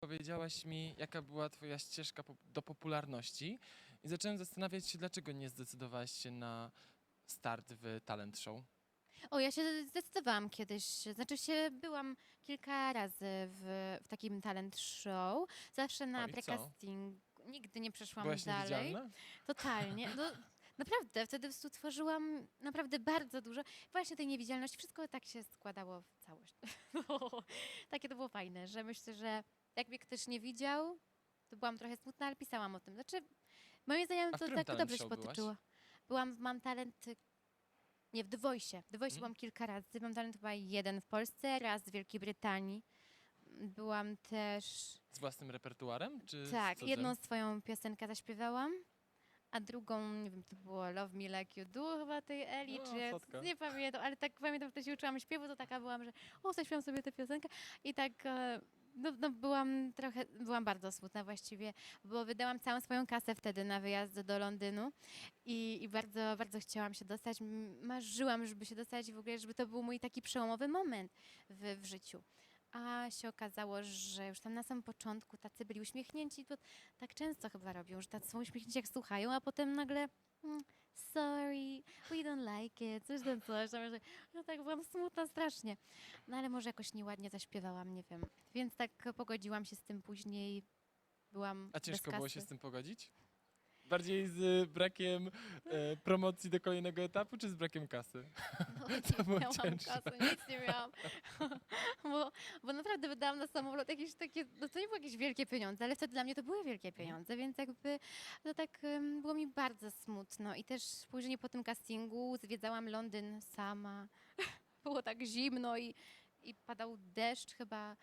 Powiedziałaś mi, jaka była twoja ścieżka po- do popularności i zacząłem zastanawiać się, dlaczego nie zdecydowałaś się na start w talent show. O, ja się zdecydowałam kiedyś. Znaczy się byłam kilka razy w, w takim talent show. Zawsze na O, i co? precasting. Nigdy nie przeszłam Byłaś dalej. niewidzialna? Totalnie. No, naprawdę, wtedy po prostu tworzyłam naprawdę bardzo dużo. Właśnie tej niewidzialności, wszystko tak się składało w całość. No, takie to było fajne, że myślę, że jak mnie ktoś nie widział, to byłam trochę smutna, ale pisałam o tym. Znaczy, moim zdaniem A w to którym tak talent dobrze się show byłaś? potoczyło. Byłam, w mam talent, nie, w The Voice. W The Voice Mhm. byłam kilka razy. Mam talent chyba jeden w Polsce, raz w Wielkiej Brytanii. Byłam też Z własnym repertuarem? Czy z tak, cudzym? jedną swoją piosenkę zaśpiewałam, a drugą, nie wiem, to było Love Me Like You Do chyba tej Eli, O, czy nie pamiętam, ale tak pamiętam, wtedy się uczyłam śpiewu, to taka byłam, że o, zaśpiewam sobie tę piosenkę i tak... e, No, no byłam trochę, byłam bardzo smutna właściwie, bo wydałam całą swoją kasę wtedy na wyjazd do Londynu i, i bardzo, bardzo chciałam się dostać. Marzyłam, żeby się dostać i w ogóle, żeby to był mój taki przełomowy moment w, w życiu. A się okazało, że już tam na samym początku tacy byli uśmiechnięci, to tak często chyba robią, że tacy są uśmiechnięci jak słuchają, a potem nagle mm, sorry, we don't like it, coś tam, coś tam. że- Ja tak byłam smutna strasznie. No ale może jakoś nieładnie zaśpiewałam, nie wiem. Więc tak pogodziłam się z tym później. Byłam A ciężko bez było kasy. się z tym pogodzić? Bardziej z brakiem e, promocji do kolejnego etapu, czy z brakiem kasy? No, To było nie miałam cięższe. kasy, nic nie miałam. Jakieś takie, no to nie były jakieś wielkie pieniądze, ale wtedy dla mnie to były wielkie pieniądze, więc jakby to tak em, było mi bardzo smutno. I też później po tym castingu zwiedzałam Londyn sama. było tak zimno i, i padał deszcz chyba.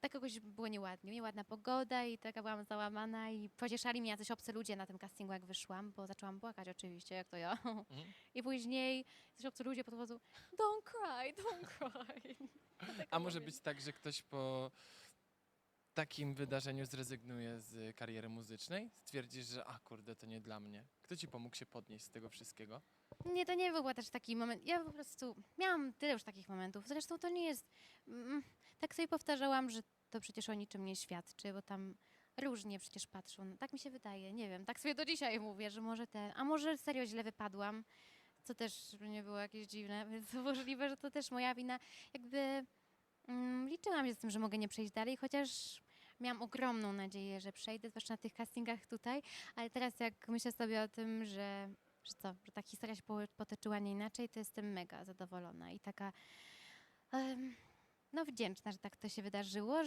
Tak jakoś było nieładnie, nieładna pogoda i taka byłam załamana i pocieszali mnie jacyś obcy ludzie na tym castingu, jak wyszłam, bo zaczęłam płakać oczywiście, jak to ja. Mhm. I później też obcy ludzie podchodzą, don't cry, don't cry. Tak A może być tak, że ktoś po takim wydarzeniu zrezygnuje z kariery muzycznej? Stwierdzisz, że a kurde, to nie dla mnie. Kto ci pomógł się podnieść z tego wszystkiego? Nie, to nie był też taki moment. Ja po prostu miałam tyle już takich momentów. Zresztą to nie jest. Mm, tak sobie powtarzałam, że to przecież o niczym nie świadczy, bo tam różnie przecież patrzą. No, tak mi się wydaje, nie wiem. Tak sobie do dzisiaj mówię, że może ten. A może serio źle wypadłam, co też nie było jakieś dziwne, więc możliwe, że to też moja wina. Jakby mm, liczyłam się z tym, że mogę nie przejść dalej, chociaż miałam ogromną nadzieję, że przejdę, zwłaszcza na tych castingach tutaj, ale teraz jak myślę sobie o tym, że że co, że ta historia się po- potoczyła nie inaczej, to jestem mega zadowolona i taka no wdzięczna, że tak to się wydarzyło,